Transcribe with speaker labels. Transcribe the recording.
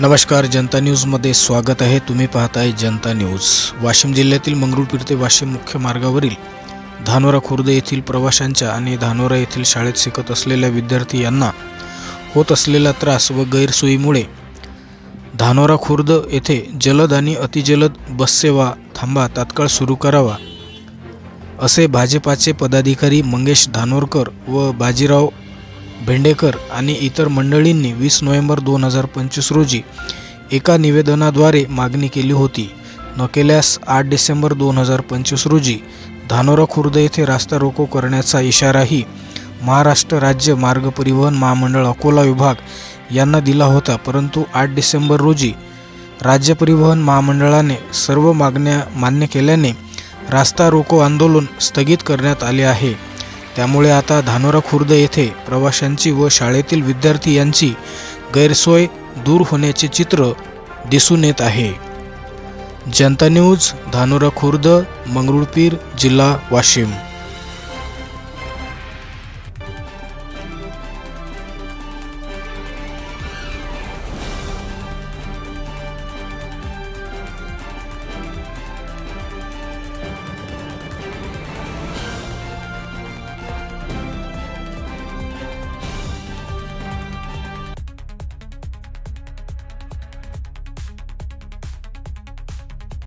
Speaker 1: नमस्कार जनता न्यूजमध्ये स्वागत आहे. तुम्ही पाहताय जनता न्यूज. वाशिम जिल्ह्यातील मंगरुळपीर ते वाशिम मुख्य मार्गावरील धानोरा खुर्द येथील प्रवाशांच्या आणि धानोरा येथील शाळेत शिकत असलेल्या विद्यार्थी यांना होत असलेला त्रास व गैरसोयीमुळे धानोरा खुर्द येथे जलद आणि अतिजलद बससेवा थांबा तात्काळ सुरू करावा असे भाजपाचे पदाधिकारी मंगेश धानोरकर व बाजीराव भेंडेकर आणि इतर मंडळींनी वीस नोव्हेंबर दोन हजार पंचवीस रोजी एका निवेदनाद्वारे मागणी केली होती. न केल्यास आठ डिसेंबर दोन हजार पंचवीस रोजी धानोरा खुर्द येथे रास्ता रोको करण्याचा इशाराही महाराष्ट्र राज्य मार्ग परिवहन महामंडळ अकोला विभाग यांना दिला होता. परंतु आठ डिसेंबर रोजी राज्य परिवहन महामंडळाने सर्व मागण्या मान्य केल्याने रास्ता रोको आंदोलन स्थगित करण्यात आले आहे. त्यामुळे आता धानोरा खुर्द येथे प्रवाशांची व शाळेतील विद्यार्थी यांची गैरसोय दूर होण्याचे चित्र दिसून येत आहे. जनता न्यूज धानोरा खुर्द मंगरुळपीर जिल्हा वाशिम.